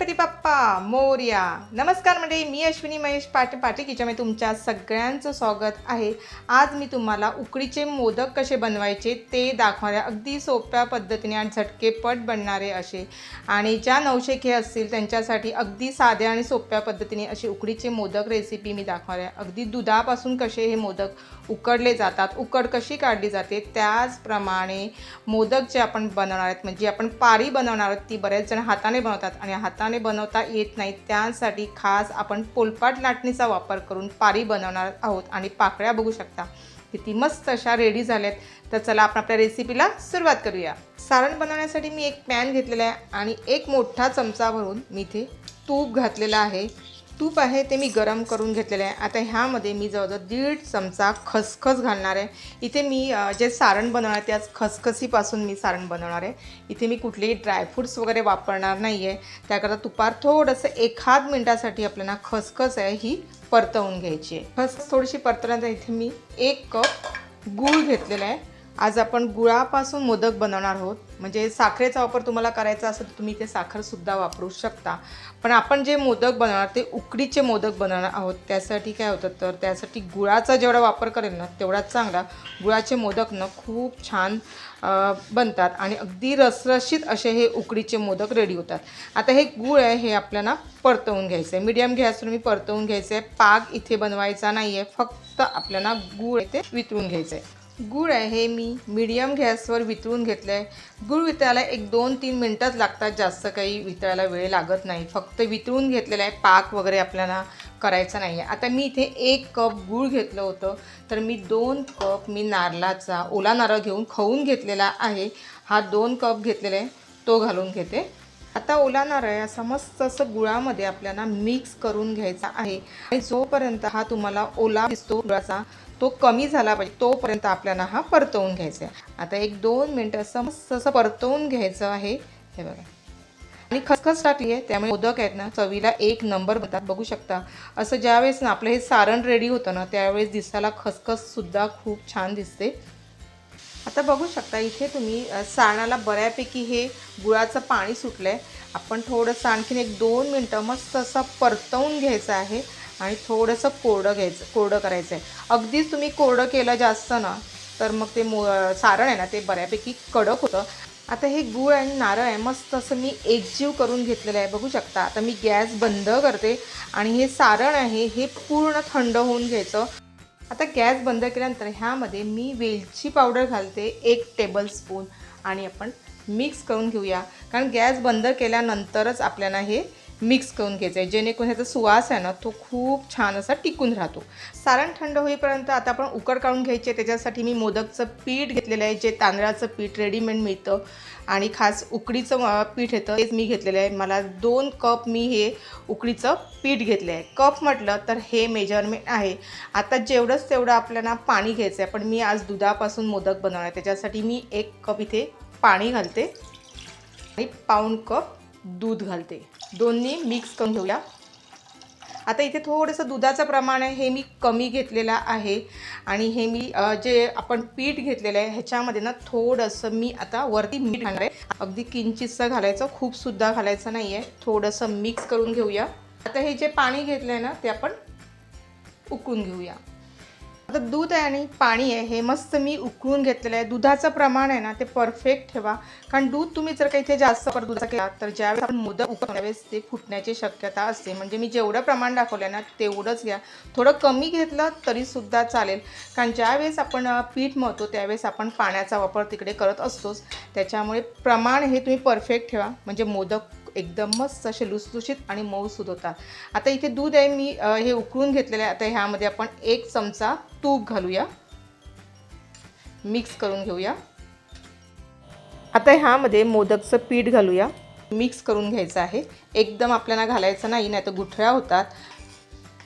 गणपती बाप्पा मोर्या. नमस्कार मंडळी मी अश्विनी महेश पाटे पाटे किचनमध्ये तुमच्या सगळ्यांचं स्वागत आहे. आज मी तुम्हाला उकडीचे मोदक कसे बनवायचे ते दाखवणारे अगदी सोप्या पद्धतीने आणि झटकेपट बनणारे असे. आणि ज्या नवशेखे असतील त्यांच्यासाठी अगदी साध्या आणि सोप्या पद्धतीने असे उकडीचे मोदक रेसिपी मी दाखवणार आहे. अगदी दुधापासून कसे हे मोदक उकडले जातात उकड कशी काढली जाते त्याचप्रमाणे मोदक जे आपण बनवणार आहेत म्हणजे आपण पारी बनवणार आहोत ती बरेच जण हाताने बनवतात. आणि हाताने बनवता येत नाही. त्यासाठी खास आपण पोलपाट लाटणीचा वापर करून पारी बनवणार आहोत आणि पाकळ्या बघू शकता. किती मस्त अशा रेडी झाल्यात. तर चला आपण आपल्या रेसिपीला सुरुवात करूया. सारण बनवण्यासाठी मी एक पॅन घेतलेला आहे आणि एक मोठा चमचा भरून मी इथे तूप घातलेलं आहे. तूप आहे ते मी गरम करून घेतलेलं आहे. आता ह्यामध्ये मी जवळजवळ दीड चमचा खसखस घालणार आहे. इथे मी जे सारण बनवणार आहे त्याच खसखसीपासून मी सारण बनवणार आहे. इथे मी कुठलेही ड्रायफ्रूट्स वगैरे वापरणार नाही आहे त्याकरता तुपार थोडंसं एखाद मिनटासाठी आपल्याला खसखस आहे ही परतवून घ्यायची आहे. खसखस थोडीशी परतवल्यानंतर इथे मी एक कप गूळ घेतलेला आहे. आज आपण गुळापासून मोदक बनवणार आहोत. म्हणजे साखरेचा वापर तुम्हाला करायचा असेल तर तुम्ही ते साखरसुद्धा वापरू शकता. पण आपण जे मोदक बनवणार ते उकडीचे मोदक बनवणार आहोत. त्यासाठी काय होतं तर त्यासाठी गुळाचा जेवढा वापर करेल ना तेवढाच चांगला गुळाचे मोदक ना खूप छान बनतात. आणि अगदी रसरशीत असे हे उकडीचे मोदक रेडी होतात. आता हे गुळ आहे हे आपल्याला परतवून घ्यायचं आहे मीडियम गॅसवर मी परतवून घ्यायचं आहे पाक इथे बनवायचा नाही आहे फक्त आपल्याला गूळ इथे वितळून घ्यायचं आहे गूळ आहे हे मी मीडियम गॅसवर वितळून घेतलं आहे गूळ वितळायला एक दोन तीन मिनटंच लागतात जास्त काही वितळायला वेळ लागत नाही. फक्त वितळून घेतलेला आहे पाक वगैरे आपल्याला करायचा नाही आहे आता मी इथे एक कप गूळ घेतलं होतं तर मी दोन कप मी नारळाचा ओला नारळ घेऊन खवून घेतलेला आहे. हा दोन कप घेतलेला आहे तो घालून घेते. आता ओला नारळ असा मस्त असं गुळामध्ये आपल्याला मिक्स करून घ्यायचा आहे. आणि जोपर्यंत हा तुम्हाला ओला दिसतो गुळाचा तो कमी झाला पाहिजे तोपर्यंत आपल्याला हा परतवून घ्यायचा आहे. आता एक दोन मिनटं असं मस्त असं परतवून घ्यायचं आहे. हे बघा. आणि खसखस टाकली आहे त्यामुळे मोदक आहेत ना चवीला एक नंबर बनतात. बघू शकता. असं ज्यावेळेस ना आपलं हे सारण रेडी होतं ना त्यावेळेस दिसायला खसखससुद्धा खूप छान दिसते. आता बघू शकता इथे तुम्ही सारणाला बऱ्यापैकी हे गुळाचं पाणी सुटलं आहे आपण थोडंसं आणखीन एक दोन मिनटं मस्त असं परतवून घ्यायचं आहे आणि थोडंसं कोरडं घ्यायचं कोरडं करायचं आहे अगदीच तुम्ही कोरडं केलं जास्त ना तर मग ते मो सारण आहे ना ते बऱ्यापैकी कडक होतं. आता हे गूळ आणि नारळ आहे मस्त असं मी एकजीव करून घेतलेलं आहे. बघू शकता आता मी गॅस बंद करते आणि हे सारण आहे हे पूर्ण थंड होऊन घ्यायचं. आता गॅस बंद केल्यानंतर ह्यामध्ये मी वेलची पावडर घालते एक टेबल स्पून आणि आपण मिक्स करून घेऊया. कारण गॅस बंद केल्यानंतरच आपल्याला हे मिक्स करून घ्यायचं आहे. जेणेकरून ह्याचा सुवास आहे ना तो खूप छान असा टिकून राहतो. सारण थंड होईपर्यंत आता आपण उकड काढून घ्यायचे. त्याच्यासाठी मी मोदकचं पीठ घेतलेलं आहे जे तांदळाचं पीठ रेडीमेड मिळतं. आणि खास उकडीचं पीठ येतं तेच मी घेतलेलं आहे. मला दोन कप मी हे उकडीचं पीठ घेतलं आहे. कप म्हटलं तर हे मेजरमेंट आहे. आता जेवढंच तेवढं आपल्याला पाणी घ्यायचं आहे पण मी आज दुधापासून मोदक बनवणार आहे. त्याच्यासाठी मी एक कप इथे पाणी घालते. आणि पाऊण कप दूध घालते. दोन्ही मिक्स करून घेऊया. आता इथे थोडंसं दुधाचं प्रमाण आहे हे मी कमी घेतलेलं आहे. आणि हे मी जे आपण पीठ घेतलेलं आहे ह्याच्यामध्ये ना थोडंसं मी आता वरती मीठ घालणार आहे. अगदी किंचितचं घालायचं खूपसुद्धा घालायचं नाही आहे थोडंसं मिक्स करून घेऊया. आता हे जे पाणी घेतलं आहे ना ते आपण उकळून घेऊया. आता दूध आहे आणि पाणी आहे हे मस्त मी उकळून घेतलेलं आहे. दुधाचं प्रमाण आहे ना ते परफेक्ट ठेवा. कारण दूध तुम्ही जर काही इथे जास्त पर दुधाचा केला तर ज्यावेळेस आपण मोदक उकळ त्यावेळेस ते फुटण्याची शक्यता असते. म्हणजे मी जेवढं प्रमाण दाखवलं ना तेवढंच घ्या. थोडं कमी घेतलं तरीसुद्धा चालेल. कारण ज्यावेळेस आपण पीठ मळतो त्यावेळेस आपण पाण्याचा वापर तिकडे करत असतोच. त्याच्यामुळे प्रमाण हे तुम्ही परफेक्ट ठेवा. म्हणजे मोदक एकदम मस्त असे लुसलुशीत आणि मऊसूद होतात. आता इथे दूध आहे मी हे उकळून घेतलेलं आहे. आता ह्यामध्ये आपण एक चमचा तूप घालूया. मिक्स करून घेऊया. आता ह्यामध्ये मोदकचं पीठ घालूया. मिक्स करून घ्यायचं आहे. एकदम आपल्याला घालायचं नाही नाही तर गुठळ्या होतात.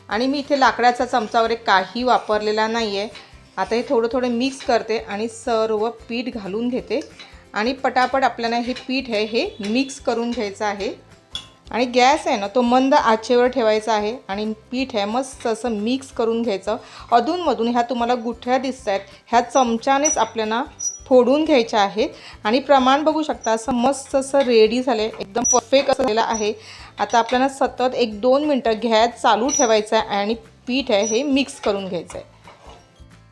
आणि मी इथे लाकडाचा चमचा वगैरे काही वापरलेला नाही आहे आता हे थोडं थोडं मिक्स करते आणि सर्व पीठ घालून घेते. आणि पटापट आपल्याला हे पीठ आहे हे मिक्स करून घ्यायचं आहे. आणि गॅस आहे ना तो मंद आचेवर ठेवायचा आहे आणि पीठ आहे मस्त असं मिक्स करून घ्यायचं. अधूनमधून ह्या तुम्हाला गुठ्या दिसत आहेत ह्या चमच्यानेच आपल्याला फोडून घ्यायच्या आहेत. आणि प्रमाण बघू शकता असं मस्त असं रेडी झालं आहे एकदम परफेक्ट असं झालेलं आहे. आता आपल्याला सतत एक दोन मिनटं गॅस चालू ठेवायचा आहे आणि पीठ आहे हे मिक्स करून घ्यायचं आहे.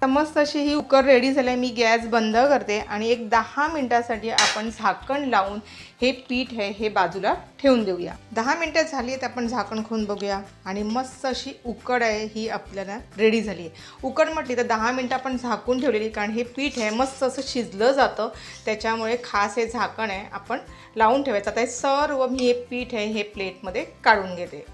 तर मस्त अशी ही कुकर रेडी झाली आहे मी गॅस बंद करते आणि एक दहा मिनटासाठी आपण झाकण लावून हे पीठ आहे हे बाजूला ठेवून देऊया. दहा मिनटं झाली आहेत आपण झाकण खोन बघूया. आणि मस्त अशी उकड आहे ही आपल्याला रेडी झाली आहे. उकड म्हटली तर दहा मिनटं आपण झाकून ठेवलेली कारण हे पीठ आहे मस्त असं शिजलं जातं. त्याच्यामुळे खास हे झाकण आहे आपण लावून ठेवायचं. आता हे सर्व मी हे पीठ आहे हे प्लेटमध्ये काढून घेते.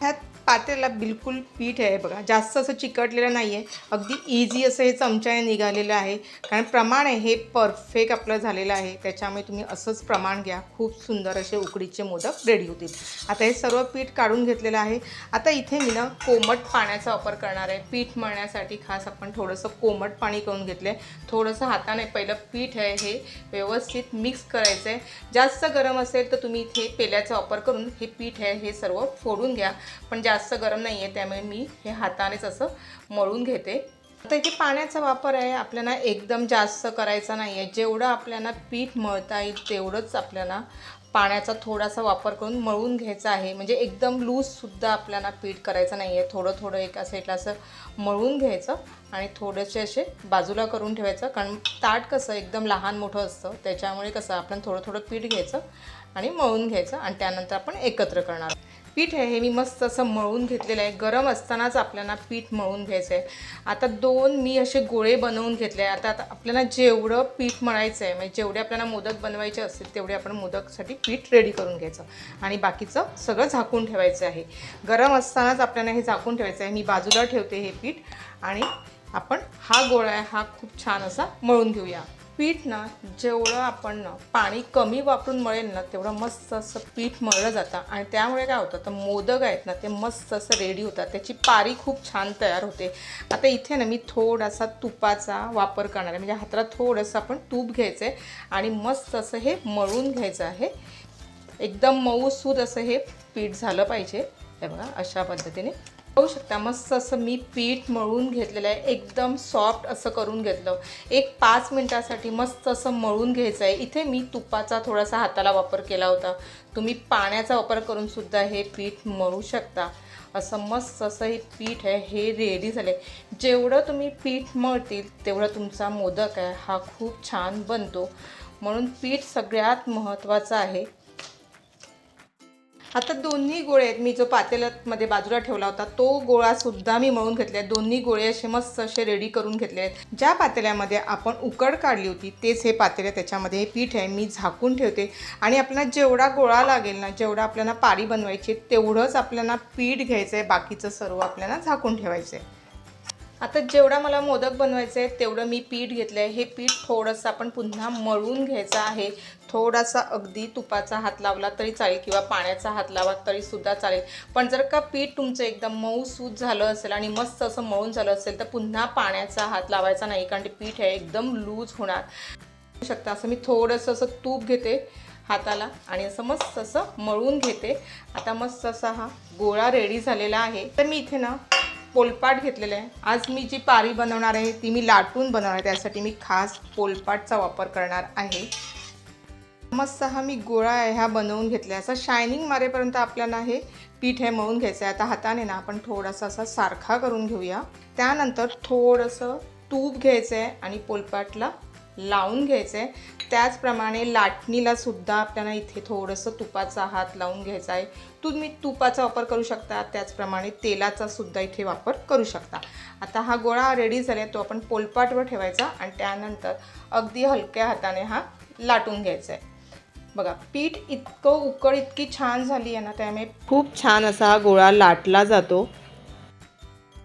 ह्यात पातेला बिलकुल पीठ आहे बघा. जास्त असं चिकटलेलं नाही आहे अगदी इझी असं हे चमच्याने निघालेलं आहे. कारण प्रमाण आहे हे परफेक्ट आपलं झालेलं आहे. त्याच्यामुळे तुम्ही असंच प्रमाण घ्या. खूप सुंदर असे उकडीचे मोदक रेडी होतील. आता हे सर्व पीठ काढून घेतलेलं आहे. आता इथे मी ना कोमट पाण्याचा वापर करणार आहे. पीठ मळण्यासाठी खास आपण थोडंसं कोमट पाणी करून घेतलं आहे थोडंसं हाताने पहिलं पीठ आहे हे व्यवस्थित मिक्स करायचं आहे जास्त गरम असेल तर तुम्ही इथे पेल्याचा वापर करून हे पीठ आहे हे सर्व फोडून घ्या. पण जास्त जास्त गरम नाही आहे त्यामुळे मी हे हातानेच असं मळून घेते. आता इथे पाण्याचा वापर आहे आपल्याला एकदम जास्त करायचा नाही आहे जेवढं आपल्याला पीठ मळता येईल तेवढंच आपल्याला पाण्याचा थोडासा वापर करून मळून घ्यायचा आहे. म्हणजे एकदम लूजसुद्धा आपल्याला पीठ करायचं नाही आहे थोडं थोडं एका साईडला असं मळून घ्यायचं आणि थोडेसे असे बाजूला करून ठेवायचं. कारण ताट कसं एकदम लहान मोठं असतं त्याच्यामुळे कसं आपण थोडं थोडं पीठ घ्यायचं आणि मळून घ्यायचं आणि त्यानंतर आपण एकत्र करणार. पीठ आहे हे मी मस्त असं मळून घेतलेलं आहे. गरम असतानाच आपल्याला पीठ मळून घ्यायचं आहे आता दोन मी असे गोळे बनवून घेतले आहे आता आता आपल्याला जेवढं पीठ मळायचं आहे म्हणजे जेवढे आपल्याला मोदक बनवायचे असतील तेवढे आपण मोदकसाठी पीठ रेडी करून घ्यायचं. आणि बाकीचं सगळं झाकून ठेवायचं आहे. गरम असतानाच आपल्याला हे झाकून ठेवायचं आहे मी बाजूला ठेवते हे पीठ. आणि आपण हा गोळा आहे हा खूप छान असा मळून घेऊया. पीठ ना जेवढं आपण ना पाणी कमी वापरून मळेल ना तेवढं मस्त असं पीठ मळलं जातं. आणि त्यामुळे काय होतं तर मोदक आहेत ना ते मस्त असं रेडी होतात. त्याची पारी खूप छान तयार होते. आता इथे ना मी थोडासा तुपाचा वापर करणार आहे. म्हणजे हाताला थोडंसं आपण तूप घ्यायचं आहे आणि मस्त असं हे मळून घ्यायचं आहे. एकदम मऊसूद असं हे पीठ झालं पाहिजे. हे बघा अशा पद्धतीने पाहू शकता. मस्त असं मी पीठ मळून घेतलेलं आहे. एकदम सॉफ्ट असं करून घेतलं. एक पाच मिनटासाठी मस्त असं मळून घ्यायचं आहे. इथे मी तुपाचा थोडासा हाताला वापर केला होता. तुम्ही पाण्याचा वापर करून सुद्धा हे पीठ मळू शकता. असं मस्त असं हे पीठ आहे. हे रेडी झालं आहे जेवढं तुम्ही पीठ मळतील तेवढं तुमचा मोदक आहे. हा खूप छान बनतो. म्हणून पीठ सगळ्यात महत्त्वाचं आहे. आता दोन्ही गोळे आहेत. मी जो पातेल्यामध्ये बाजूला ठेवला होता तो गोळा सुद्धा मी मळून घेतले आहेत. दोन्ही गोळे असे मस्त असे रेडी करून घेतले आहेत. ज्या पातेल्यामध्ये आपण उकड काढली होती तेच हे पातेल्या त्याच्यामध्ये हे पीठ आहे. मी झाकून ठेवते. आणि आपल्याला जेवढा गोळा लागेल ना जेवढा आपल्याला पारी बनवायची तेवढंच आपल्याला पीठ घ्यायचं आहे बाकीचं सर्व आपल्याला झाकून ठेवायचं आहे आता जेवढा मला मोदक बनवायचं आहे तेवढं मी पीठ घेतलं आहे हे पीठ थोडंसं आपण पुन्हा मळून घ्यायचं आहे. थोडासा अगदी तुपाचा हात लावला तरी चालेल किंवा पाण्याचा हात लावा तरीसुद्धा चालेल. पण जर का पीठ तुमचं एकदम मऊ सूत झालं असेल आणि मस्त असं मळून झालं असेल तर पुन्हा पाण्याचा हात लावायचा नाही कारण ते पीठ आहे एकदम लूज होणार. शकता. असं मी थोडंसं असं तूप घेते हाताला आणि असं मस्त असं मळून घेते. आता मस्त असा हा गोळा रेडी झालेला आहे. तर मी इथे ना पोलपाट घेतलेलं आहे. आज मी जी पारी बनवणार आहे ती मी लाटून बनवणार आहे. त्यासाठी मी खास पोलपाटचा वापर करणार आहे. मस्त हा मी गोळा आहे हा बनवून घेतला असा शायनिंग मारेपर्यंत आपल्याला हे पीठ हे मळून घ्यायचं आहे. आता हाताने ना आपण थोडासा असा सारखा करून घेऊया. त्यानंतर थोडंसं तूप घ्यायचं आहे आणि पोलपाटला लावून घ्यायचं आहे त्याचप्रमाणे लाटणीला सुद्धा आपल्याला इथे थोडंसं तुपाचा हात लावून घ्यायचा आहे. तुम्ही तुपाचा वापर करू शकता त्याचप्रमाणे तेलाचा सुद्धा इथे वापर करू शकता. आता हा गोळा रेडी झाला तो आपण पोलपाटवर ठेवायचा आणि त्यानंतर अगदी हलक्या हाताने हा लाटून घ्यायचा आहे. बघा पीठ इतकं उकळ इतकी छान झाली आहे ना त्यामुळे खूप छान असा हा गोळा लाटला जातो.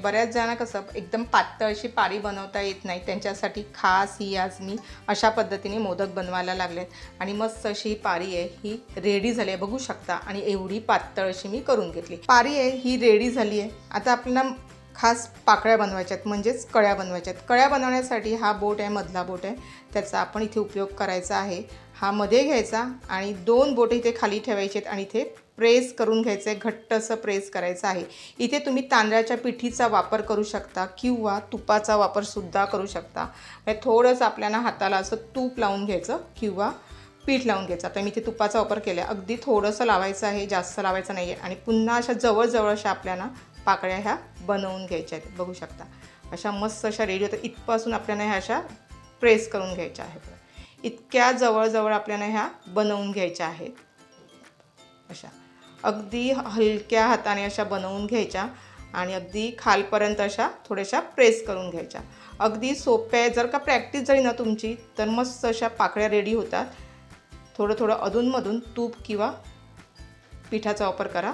बऱ्याच जणांना कसं एकदम पातळ अशी पारी बनवता येत नाही. त्यांच्यासाठी खास ही आज मी अशा पद्धतीने मोदक बनवायला लागलेत. आणि मस्त अशी ही पारी आहे ही रेडी झाली आहे. बघू शकता. आणि एवढी पातळ अशी मी करून घेतली. पारी आहे ही रेडी झाली आहे. आता आपल्याला खास पाकळ्या बनवायच्या आहेत म्हणजेच कळ्या बनवायच्या आहेत कळ्या बनवण्यासाठी हा बोट आहे मधला बोट आहे. त्याचा आपण इथे उपयोग करायचा आहे. हा मध्ये घ्यायचा आणि दोन बोट इथे खाली ठेवायचे आहेत आणि इथे प्रेस करून घ्यायचं आहे घट्ट असं प्रेस करायचं आहे. इथे तुम्ही तांदळाच्या पिठीचा वापर करू शकता किंवा तुपाचा वापरसुद्धा करू शकता. म्हणजे थोडंसं आपल्याला हाताला असं तूप लावून घ्यायचं किंवा पीठ लावून घ्यायचं. आता मी इथे तुपाचा वापर केला अगदी थोडंसं लावायचं आहे जास्त लावायचं नाही आहे आणि पुन्हा अशा जवळजवळ अशा आपल्याला पाकळ्या ह्या बनवून घ्यायच्या आहेत. बघू शकता. अशा मस्त अशा रेडी होतात. इथपासून आपल्याला ह्या अशा प्रेस करून घ्यायच्या आहेत. इतक्या जवळजवळ आपल्याला ह्या बनवून घ्यायच्या आहेत. अशा. अगदी हलक्या हाताने अशा बनवून घ्यायच्या आणि अगदी खालपर्यंत अशा थोड्याशा प्रेस करून घ्यायच्या. अगदी सोप्या आहे. जर का प्रॅक्टिस झाली ना तुमची तर मस्त अशा पाकळ्या रेडी होतात. थोडं थोडं अधूनमधून तूप किंवा पिठाचा वापर करा.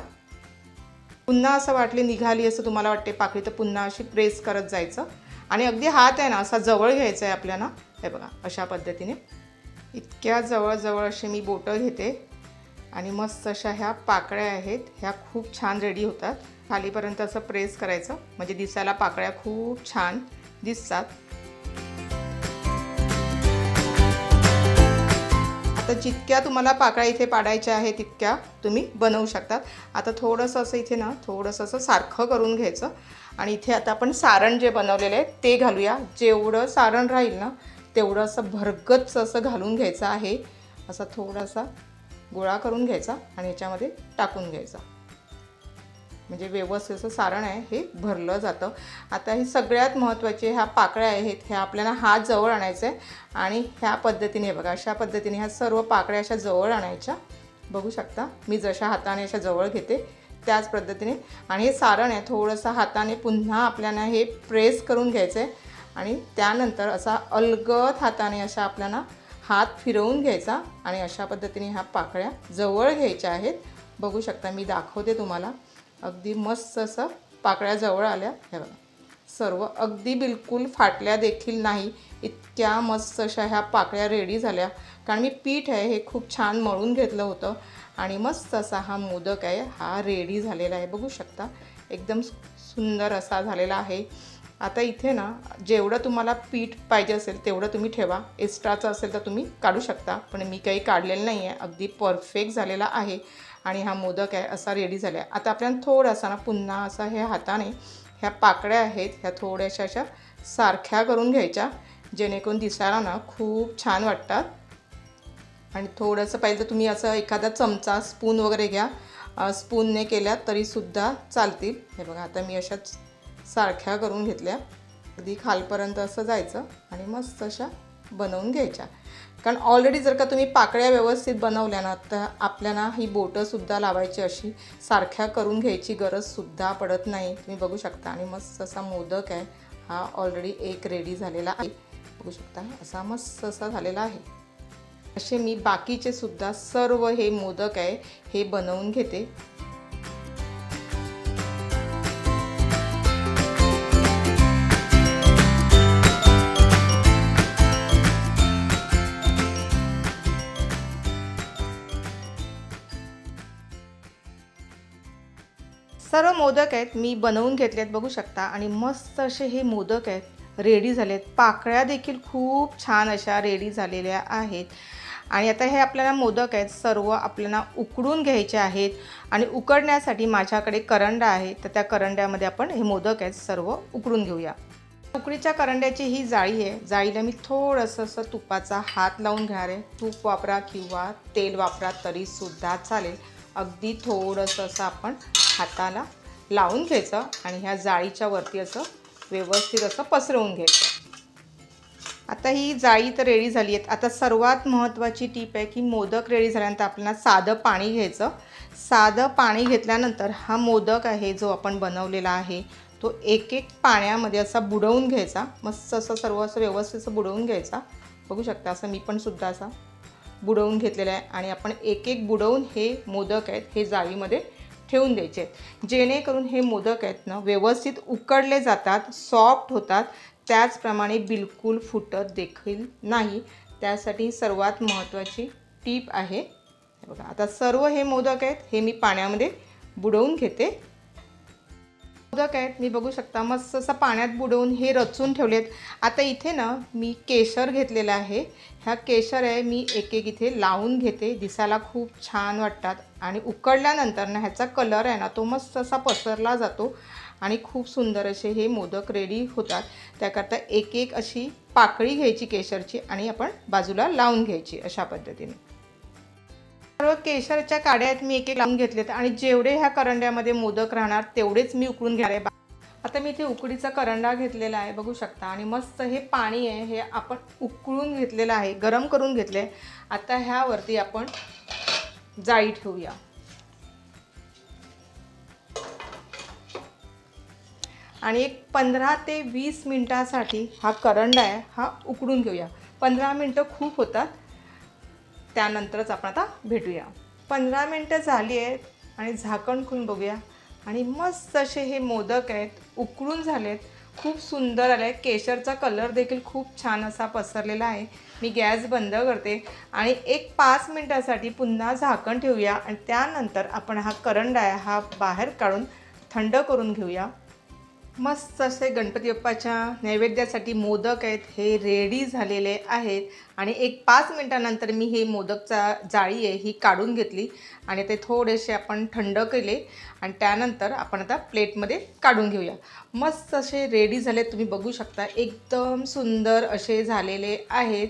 पुन्हा असं वाटले निघाली असं तुम्हाला वाटते पाकळी तर पुन्हा अशी प्रेस करत जायचं. आणि अगदी हात आहे ना असा जवळ घ्यायचा आहे आपल्याला. हे बघा अशा पद्धतीने. इतक्या जवळजवळ असे मी बोटं घेते. आणि मस्त अशा ह्या पाकळ्या आहेत. ह्या खूप छान रेडी होतात. खालीपर्यंत असं प्रेस करायचं. म्हणजे दिसायला पाकळ्या खूप छान दिसतात. आता जितक्या तुम्हाला पाकळ्या इथे पाडायच्या आहेत तितक्या तुम्ही बनवू शकतात. आता थोडंसं असं इथे ना थोडंसं असं सारखं करून घ्यायचं. आणि इथे आता आपण सारण जे बनवलेलं आहे ते घालूया. जेवढं सारण राहील ना तेवढं असं भरगच असं घालून घ्यायचं आहे. असा थोडासा गोळा करून घ्यायचा आणि याच्यामध्ये टाकून घ्यायचा. म्हणजे व्यवस्थित असं सारण आहे हे भरलं जातं. आता ही सगळ्यात महत्त्वाचे ह्या पाकळ्या आहेत ह्या आपल्याला हात जवळ आणायचं आहे आणि ह्या पद्धतीने बघा अशा पद्धतीने ह्या सर्व पाकळ्या अशा जवळ आणायच्या. बघू शकता मी जशा हाताने अशा जवळ घेते त्याच पद्धतीने. आणि हे सारण आहे थोडंसं हाताने पुन्हा आपल्याला हे प्रेस करून घ्यायचं आहे आणि त्यानंतर असा अलगद हाताने अशा आपल्याला हात फिरवून घ्यायचा आणि अशा पद्धतीने ह्या पाकळ्या जवळ घ्यायच्या आहेत. बघू शकता मी दाखवते तुम्हाला. अगदी मस्त असं पाकळ्या जवळ आल्या. हे बघा. सर्व अगदी बिलकुल फाटल्या देखील नाही. इतक्या मस्त अशा ह्या पाकळ्या रेडी झाल्या. कारण मी पीठ आहे हे खूप छान मळून घेतलं होतं. आणि मस्त असा हा मोदक आहे हा रेडी झालेला आहे. बघू शकता एकदम सुंदर असा झालेला आहे. आता इथे ना जेवढं तुम्हाला पीठ पाहिजे असेल तेवढं तुम्ही ठेवा. एक्स्ट्राचं असेल तर तुम्ही काढू शकता. पण मी काही काढलेलं नाही आहे अगदी परफेक्ट झालेला आहे. आणि हा मोदक आहे असा रेडी झाला आहे आता आपल्याला थोडासा ना पुन्हा असा हे हाताने ह्या पाकळ्या आहेत ह्या थोड्याशा अशा सारख्या करून घ्यायच्या जेणेकरून दिसायला ना खूप छान वाटतात. आणि थोडंसं पाहिजे तर तुम्ही असं एखादा चमचा स्पून वगैरे घ्या. स्पूनने केल्या तरीसुद्धा चालतील. हे बघा आता मी अशाच सारख्या करून घेतल्या. अगदी खालपर्यंत असं जायचं आणि मस्त अशा बनवून घ्यायच्या. कारण ऑलरेडी जर का तुम्ही पाकळ्या व्यवस्थित बनवल्या ना तर आपल्याला ही बोटंसुद्धा लावायची अशी सारख्या करून घ्यायची गरजसुद्धा पडत नाही. तुम्ही बघू शकता. आणि मस्त असा मोदक आहे. हा ऑलरेडी एक रेडी झालेला आहे. बघू शकता. असा मस्त असा झालेला आहे. असे मी बाकीचे सुद्धा सर्व हे मोदक आहे हे बनवून घेते. मोदक आहेत मी बनवून घेतले आहेत बघू शकता. आणि मस्त असे हे मोदक आहेत रेडी झाले आहेत. पाकळ्या देखील खूप छान अशा रेडी झालेल्या आहेत. आणि आता हे आपल्याला मोदक आहेत सर्व आपल्याला उकडून घ्यायचे आहेत. आणि उकडण्यासाठी माझ्याकडे करंडा आहे तर त्या करंड्यामध्ये आपण हे मोदक आहेत सर्व उकडून घेऊया. उकडीच्या करंड्याची ही जाळी आहे. जाळीला मी थोडंसं असं तुपाचा हात लावून घेणार आहे. तूप वापरा किंवा तेल वापरा तरीसुद्धा चालेल. अगदी थोडंसं असं आपण हाताला लावून घ्यायचं आणि ह्या जाळीच्या वरती असं व्यवस्थित असं पसरवून घ्यायचं. आता ही जाळी तर रेडी झाली आहेत. आता सर्वात महत्त्वाची टीप आहे की मोदक रेडी झाल्यानंतर आपल्याला साधं पाणी घ्यायचं. साधं पाणी घेतल्यानंतर हा मोदक आहे जो आपण बनवलेला आहे तो एक एक पाण्यामध्ये असा बुडवून घ्यायचा. मस्त असं सर्व असं व्यवस्थित असं बुडवून घ्यायचा. बघू शकता असं मी पण सुद्धा असा बुडवून घेतलेला आहे. आणि आपण एक एक बुडवून हे मोदक आहेत हे जाळीमध्ये ठेवून द्यायचे. आहेत जेणेकरून हे मोदक आहेत ना व्यवस्थित उकडले जातात सॉफ्ट होतात. त्याचप्रमाणे बिलकुल फुटत देखील नाही. त्यासाठी सर्वात महत्त्वाची टीप आहे. बघा आता सर्व हे मोदक आहेत हे मी पाण्यामध्ये बुडवून घेते. मोदक आहेत मी बघू शकता मस्त असं पाण्यात बुडवून हे रचून ठेवलेत. आता इथे ना मी केशर घेतलेलं आहे. ह्या केशर आहे मी एक एक इथे लावून घेते. दिसायला खूप छान वाटतात. आणि उकडल्यानंतर ना ह्याचा कलर आहे ना तो मस्त असा पसरला जातो. आणि खूप सुंदर असे हे मोदक रेडी होतात. त्याकरता एक एक अशी पाकळी घ्यायची केशरची आणि आपण बाजूला लावून घ्यायची अशा पद्धतीने. सर्व केशरच्या काड्या आहेत मी एक एक लावून घेतलेत आणि जेवढे ह्या करंड्यामध्ये मोदक राहणार तेवढेच मी उकळून घेणार आहे. आता मी इथे उकडीचा करंडा घेतलेला आहे बघू शकता. आणि मस्त हे पाणी आहे हे आपण उकळून घेतलेलं आहे गरम करून घेतले आहे आता ह्यावरती आपण जाळी ठेवूया. आणि एक पंधरा ते वीस मिनटासाठी हा करंडा आहे हा उकडून घेऊया. पंधरा मिनटं खूप होतात. त्यानंतरच आपण आता भेटूया. पंधरा मिनटं झाली आहेत आणि झाकण खून बघूया. आणि मस्त असे हे मोदक आहेत उकळून झालेत. खूप सुंदर आले आहेत. केशरचा कलर देखील खूप छान असा पसरलेला आहे. मी गॅस बंद करते. आणि एक पाच मिनटासाठी पुन्हा झाकण ठेवूया. आणि त्यानंतर आपण हा करंडा आहे हा बाहेर काढून थंड करून घेऊया. मस्त असे गणपती बाप्पाच्या नैवेद्यासाठी मोदक आहेत. हे रेडी झालेले आहेत. आणि एक पाच मिनटानंतर मी हे मोदकचा जाळी आहे ही काढून घेतली. आणि ते थोडेसे आपण थंड केले. आणि त्यानंतर आपण आता प्लेटमध्ये काढून घेऊया. मस्त असे रेडी झाले. तुम्ही बघू शकता एकदम सुंदर असे झालेले आहेत.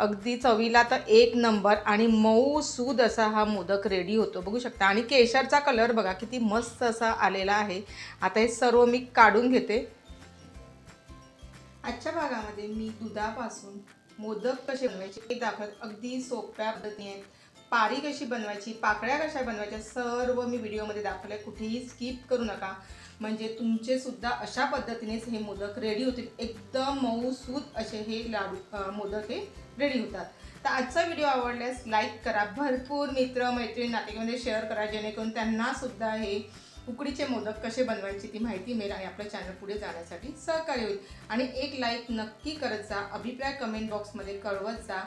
अगदी चवीला तर एक नंबर आणि मऊ सूद असा हा मोदक रेडी होतो. बघू शकता. आणि केशरचा कलर बघा किती मस्त असा आलेला आहे. आता हे सर्व मी काढून घेते. आजच्या भागामध्ये मी दुधापासून मोदक कसे बनवायचे हे दाखवत अगदी सोप्या पद्धतीने. आहेत पारी कशी बनवायची पाकळ्या कशा बनवायच्या सर्व मी व्हिडिओमध्ये दाखवलं आहे कुठेही स्किप करू नका. म्हणजे तुमचे सुद्धा अशा पद्धतीनेच हे मोदक रेडी होतील. एकदम मऊ सूत असे हे लाडू मोदक हे रेडी होतात तर आजचा व्हिडिओ आवडल्यास लाईक करा. भरपूर मित्र मैत्रीण नातेवाईकांमध्ये शेअर करा जेणेकरून त्यांनासुद्धा हे उकडीचे मोदक कसे बनवायचे ती माहिती मिळेल आणि आपलं चॅनल पुढे जाण्यासाठी सहकार्य होईल. आणि एक लाईक नक्की करत जा. अभिप्राय कमेंट बॉक्समध्ये कळवत जा.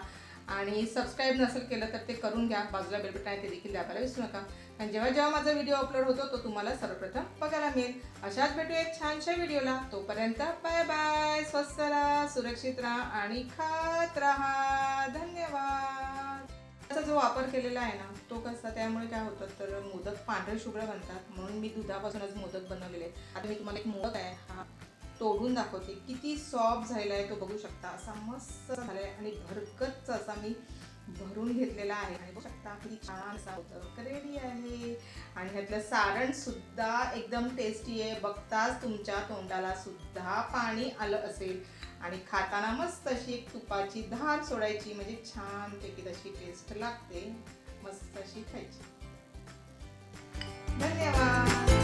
आणि सबस्क्राईब नसेल केलं तर ते करून घ्या. बाजूला बेलबटन आहे ते देखील दाबायला विसरू नका. आणि जेव्हा जेव्हा माझा व्हिडिओ अपलोड होतो तो तुम्हाला सर्वप्रथम बघायला मिळेल. अशाच भेटू एक छानशा व्हिडिओला तोपर्यंत बाय बाय स्वस्त राहा सुरक्षित राहा आणि खात राहा. धन्यवाद. त्याचा जो वापर केलेला आहे ना तो कसा त्यामुळे काय होतं तर मोदक पांढरे शुभ्र बनतात. म्हणून मी दुधापासूनच मोदक बनवलेले आता मी तुम्हाला एक मोदक आहे हा तोडून दाखवते. किती सॉफ्ट झालेला आहे तो बघू शकता. असा मस्त झाला आहे आणि भरकतचा असा मी भरून घेतलेला आहे. आणि बघू शकता किती छान असा होतं रेडी आहे. आणि ह्यातलं सारण सुद्धा एकदम टेस्टी आहे. बघताच तुमच्या तोंडाला सुद्धा पाणी आलं असेल. आणि खाताना मस्त अशी एक तुपाची धार सोडायची. म्हणजे छान पैकी तशी टेस्ट लागते. मस्त अशी खायची. धन्यवाद.